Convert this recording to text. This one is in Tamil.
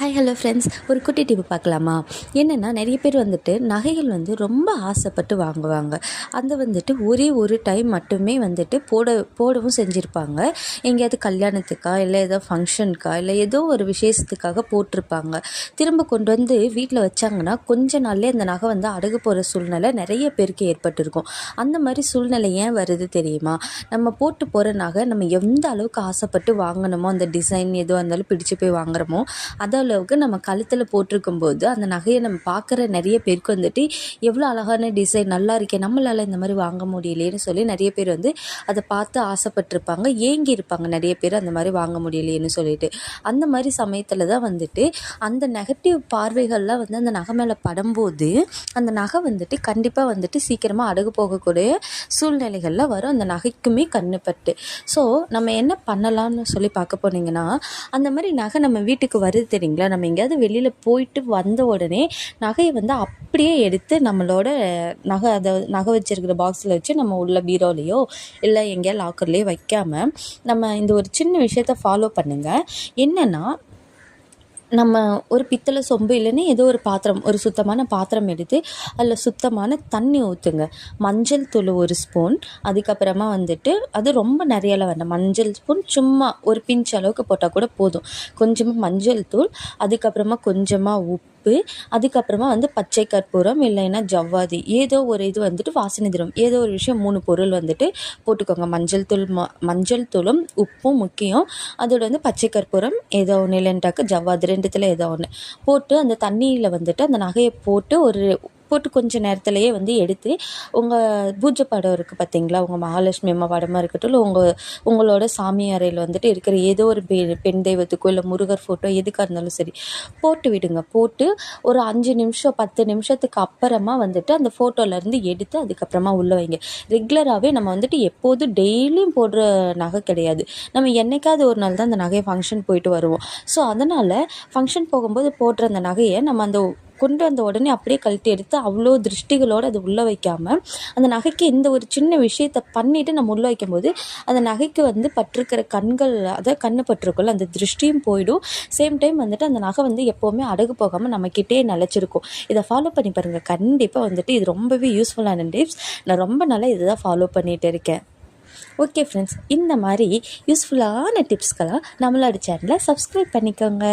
ஹாய் ஹலோ ஃப்ரெண்ட்ஸ் ஒரு குட்டி டிப்பு பார்க்கலாமா? என்னென்னா நிறைய பேர் வந்துட்டு நகைகள் வந்து ரொம்ப ஆசைப்பட்டு வாங்குவாங்க. அந்த வந்துட்டு ஒரே ஒரு டைம் மட்டுமே வந்துட்டு போட போடவும் செஞ்சுருப்பாங்க. எங்கேயாவது கல்யாணத்துக்கா இல்லை ஏதோ ஃபங்க்ஷனுக்கா இல்லை ஏதோ ஒரு விசேஷத்துக்காக போட்டிருப்பாங்க. திரும்ப கொண்டு வந்து வீட்டில் வச்சாங்கன்னா கொஞ்ச நாள்லேயே அந்த நகை வந்து அடகு போகிற சூழ்நிலை நிறைய பேருக்கு ஏற்பட்டிருக்கும். அந்த மாதிரி சூழ்நிலை ஏன் வருது தெரியுமா? நம்ம போட்டு போகிற நகை நம்ம எந்த அளவுக்கு ஆசைப்பட்டு வாங்கணுமோ அந்த டிசைன் எதுவாக இருந்தாலும் பிடிச்சு போய் வாங்குறோமோ அதை அளவுக்கு நம்ம கழுத்தில் போட்டிருக்கும் போது அந்த நகையை நம்ம பார்க்குற நிறைய பேருக்கு வந்துட்டு எவ்வளோ அழகான டிசைன் நல்லா இருக்கே நம்மளால் இந்த மாதிரி வாங்க முடியலையேன்னு சொல்லி நிறைய பேர் வந்து அதை பார்த்து ஆசைப்பட்டிருப்பாங்க ஏங்கி இருப்பாங்க நிறைய பேர் அந்த மாதிரி வாங்க முடியலையேன்னு சொல்லிட்டு. அந்த மாதிரி சமயத்தில் தான் வந்துட்டு அந்த நெகட்டிவ் பார்வைகள்லாம் வந்து அந்த நகை மேலே படும்போது அந்த நகை வந்துட்டு கண்டிப்பாக வந்துட்டு சீக்கிரமாக அடகு போகக்கூடிய சூழ்நிலைகளில் வரும். அந்த நகைக்குமே கண்ணுப்பட்டு. ஸோ நம்ம என்ன பண்ணலாம்னு சொல்லி பார்க்க போனீங்கன்னா அந்த மாதிரி நகை நம்ம வீட்டுக்கு வருது தெரியுங்க சரிங்களா? நம்ம எங்கேயாவது வெளியில் போயிட்டு வந்த உடனே நகையை வந்து அப்படியே எடுத்து நம்மளோட நகை அதை நகை வச்சுருக்கிற பாக்ஸில் வச்சு நம்ம உள்ள பீரோலையோ இல்லை எங்கேயா லாக்கர்லேயோ வைக்காமல் நம்ம இந்த ஒரு சின்ன விஷயத்த ஃபாலோ பண்ணுங்கள் என்னென்னா நம்ம ஒரு பித்தளை சொம்பு இல்லைன்னா ஏதோ ஒரு பாத்திரம் ஒரு சுத்தமான பாத்திரம் எடுத்து அதில் சுத்தமான தண்ணி ஊற்றுங்க மஞ்சள் தூள் ஒரு ஸ்பூன் அதுக்கப்புறமா வந்துட்டு அது ரொம்ப நிறையலாம் வேண்டாம் மஞ்சள் ஸ்பூன் சும்மா ஒரு பிஞ்ச் அளவுக்கு போட்டால் கூட போதும். கொஞ்சமாக மஞ்சள் தூள் அதுக்கப்புறமா கொஞ்சமாக உப்பு உப்பு அதுக்கப்புறமா வந்து பச்சை கற்பூரம் இல்லைன்னா ஜவ்வாதி. ஏதோ ஒரு இது வந்துட்டு வாசனை திரம். ஏதோ ஒரு விஷயம் மூணு பொருள் வந்துட்டு போட்டுக்கோங்க. மஞ்சள் தூள் ம மஞ்சள் தூளும் உப்பும் முக்கியம். அதோட வந்து பச்சை கற்பூரம் ஏதோ ஒன்று இல்லைன்ட்டாக்க ஜவ்வாது. ரெண்டுத்தில் ஏதோ ஒன்று போட்டு அந்த தண்ணியில் வந்துட்டு அந்த நகையை போட்டு ஒரு போட்டு கொஞ்சம் நேரத்துலையே வந்து எடுத்து உங்கள் பூஜை படம் இருக்குது பார்த்தீங்களா உங்கள் மகாலட்சுமி அம்மா படமாக இருக்கட்டும் இல்லை உங்கள் உங்களோட சாமி அறையில் வந்துட்டு இருக்கிற ஏதோ ஒரு பெ பெண் தெய்வத்துக்கோ இல்லை முருகர் ஃபோட்டோ எதுக்காக இருந்தாலும் சரி போட்டு விடுங்க. போட்டு ஒரு அஞ்சு நிமிஷம் பத்து நிமிஷத்துக்கு அப்புறமா வந்துட்டு அந்த ஃபோட்டோலேருந்து எடுத்து அதுக்கப்புறமா உள்ளே வைங்க. ரெகுலராகவே நம்ம வந்துட்டு எப்போதும் டெய்லியும் போடுற நகை கிடையாது. நம்ம என்னைக்காவது ஒரு நாள் தான் அந்த நகையை ஃபங்க்ஷன் போயிட்டு வருவோம். ஸோ அதனால் ஃபங்க்ஷன் போகும்போது போடுற அந்த நகையை நம்ம அந்த கொண்டு வந்த உடனே அப்படியே கழட்டி எடுத்து அவ்வளோ திருஷ்டிகளோடு அது உள்ளே வைக்காமல் அந்த நகைக்கு இந்த ஒரு சின்ன விஷயத்தை பண்ணிவிட்டு நம்ம உள்ளே வைக்கும்போது அந்த நகைக்கு வந்து பட்டிருக்கிற கண்கள் அதை கண்ணு பட்டிருக்குள்ள அந்த திருஷ்டியும் போயிடும். சேம் டைம் வந்துட்டு அந்த நகை வந்து எப்போவுமே அடகு போகாமல் நம்மக்கிட்டே நிலச்சிருக்கும். இதை ஃபாலோ பண்ணி பாருங்கள் கண்டிப்பாக வந்துட்டு இது ரொம்பவே யூஸ்ஃபுல்லான டிப்ஸ் நான் ரொம்ப நாளாக இதை தான் ஃபாலோ பண்ணிகிட்டு இருக்கேன். ஓகே ஃப்ரெண்ட்ஸ் இந்த மாதிரி யூஸ்ஃபுல்லான டிப்ஸ்க்கெல்லாம் நம்மளோட சேனலை சப்ஸ்கிரைப் பண்ணிக்கோங்க.